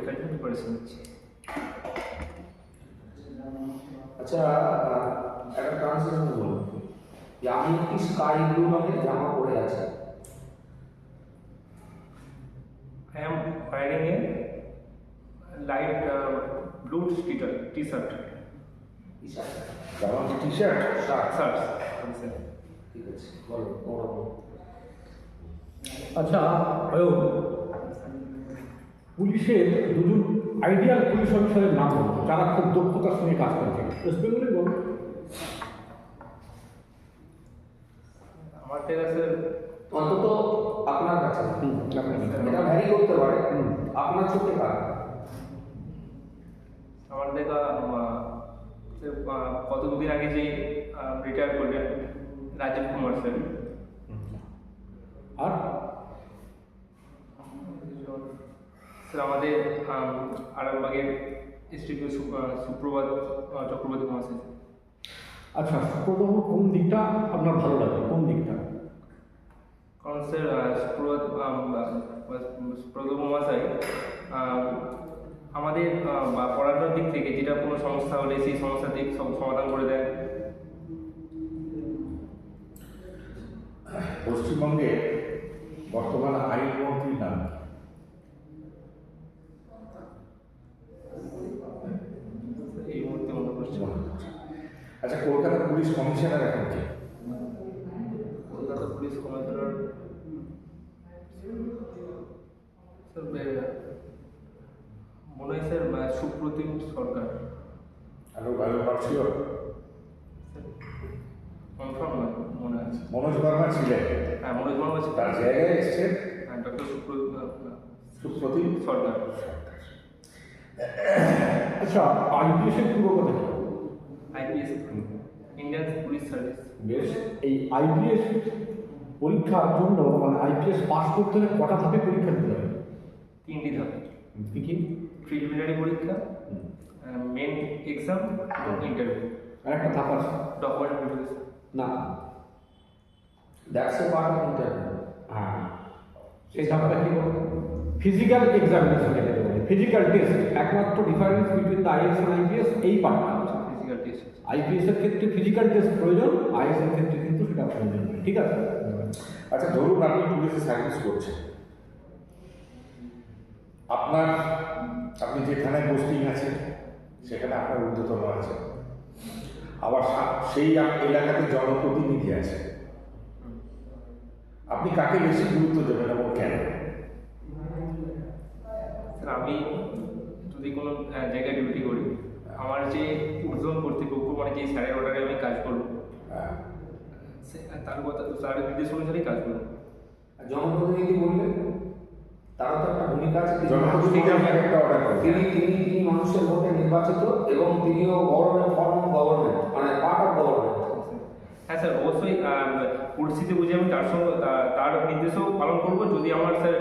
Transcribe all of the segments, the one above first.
পরীক্ষার জন্য প্রিপারেশন নিচ্ছি আচ্ছা আহ, একটা ট্রান্সলেশন বলুন যে আমি একটি স্কাই ব্লু রঙের জামা পরে আছি I am wearing a light uh, blue t-shirt. T-shirt. জামা টি শার্ট শার্ট Shirt. ঠিক আছে বলো তোমরা বলো আচ্ছা অয়ব পুলিশের দুজন আইডিয়াল পুলিশ অফিসারের নাম বলুন যারা খুব দক্ষতার সঙ্গে কাজ করেছে ওয়েস্ট বেঙ্গলে বলুন আমার কাছে অন্তত আপনার কাছে। এটা ভ্যারি করতে পারে। আপনার চোখে কার? আমার দেখা কতদিন আগে যে রিটায়ার করলেন রাজীব কুমার স্যার আর? স্যার আমাদের আম, আরামবাগের এসটিপি সুপ্রভাত চক্রবর্তী মহাশয়। আচ্ছা সুপ্রদম কোন দিকটা আপনার ভালো লাগে? কোন দিকটা? কারণ স্যার সুপ্রভাত সুপ্রভাত মহাশয় আমাদের পড়ানোর দিক থেকে যেটা কোনো সমস্যা হলে সেই সমস্যার দিক সব সমাধান করে দেয়। পশ্চিমবঙ্গে বর্তমান আইনমন্ত্রীর নাম কি? এই মুহূর্তে মনে করছি আচ্ছা কলকাতা পুলিশ কমিশনার এখন কে? কলকাতা পুলিশ কমিশনার মনে হয় স্যার সুপ্রতিম সরকার। আরও কনফার্ম মনে আছে। মনোজ বর্মা ছিলেন। হ্যাঁ মনোজ বর্মা আছে তার জায়গায় এসছেন? ডক্টর সুপ্রতিম সুপ্রতিম সরকার। আচ্ছা আইপিএসের পুরো কথা আইপিএস ইন্ডিয়ান পুলিশ সার্ভিস বেশ এই আইপিএস পরীক্ষার জন্য মানে আইপিএস পাস করতে হলে কটা ধাপে পরীক্ষা দিতে হবে? তিনটি ধাপে। কি কি? প্রিলিমিনারি পরীক্ষা মেন এক্সাম এবং ইন্টারভিউ আর একটা ধাপ আছে। ডকুমেন্ট ভেরিফিকেশন না। That's a part of interview হ্যাঁ সেই ধাপটা কি বলব ফিজিক্যাল এক্সামিনেশন বলে। ফিজিক্যাল টেস্ট একমাত্র difference between the IAS and IPS এই পার্টটা টেস্ট আইপিএস এর ক্ষেত্রে ফিজিক্যাল টেস্ট প্রয়োজন আইএস এর ক্ষেত্রে কিন্তু সেটা প্রয়োজন। ঠিক আছে? আচ্ছা ধরুন আপনি পুলিশে সার্ভিস করছেন। আপনার আপনি যেখানে পোস্টিং আছেন সেখানে আপনার ঊর্ধ্বতন আছে। আবার সেই এলাকাতে জনপ্রতিনিধি আছে। আপনি কাকে বেশি গুরুত্ব দেবেন এবং কেন? আমি যদি কোনো জায়গায় ডিউটি করি আমার যে ঊর্ধ্বতন কর্তৃপক্ষ মানে যে স্যারের অর্ডারে আমি কাজ করব। হ্যাঁ। সে- তার কথা স্যারের নির্দেশ অনুসারেই কাজ করব। আর জনপ্রতিনিধি বললেন তারও তো একটা ভূমিকা আছে। তিনি তিনি তিনি তিনি মানুষের ভোটে নির্বাচিত এবং তিনিও গভর্নমেন্ট ফর্ম অফ গভর্নমেন্ট মানে পার্ট অফ গভর্নমেন্ট হ্যাঁ স্যার অবশ্যই পরিস্থিতি বুঝে আমি তার সঙ্গে তার নির্দেশও পালন করব। যদি আমার স্যার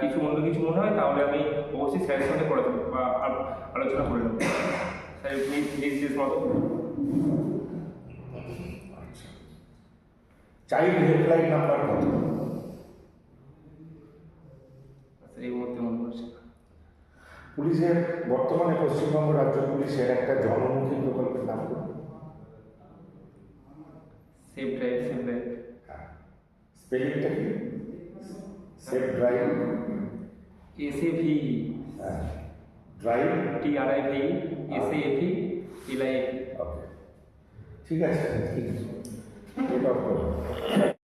কিছু অন্য কিছু মনে হয় তাহলে আমি অবশ্যই স্যারের সঙ্গে পড়াতে বা আ- আলোচনা করে নেব। স্যার নির্দেশ মতো চাইল্ড হেল্পলাইন নাম্বার কত? এই মুহূর্তে মনে করছি না। পুলিশের বর্তমানে পশ্চিমবঙ্গ রাজ্য পুলিশের একটা জনমুখী প্রকল্পের নাম করুন safe drive same drive spelling तक सेफ़ ड्राइव ए से भी ड्राइव टी आर आई भी ए से ए भी इलाई ओके ठीक है ठीक है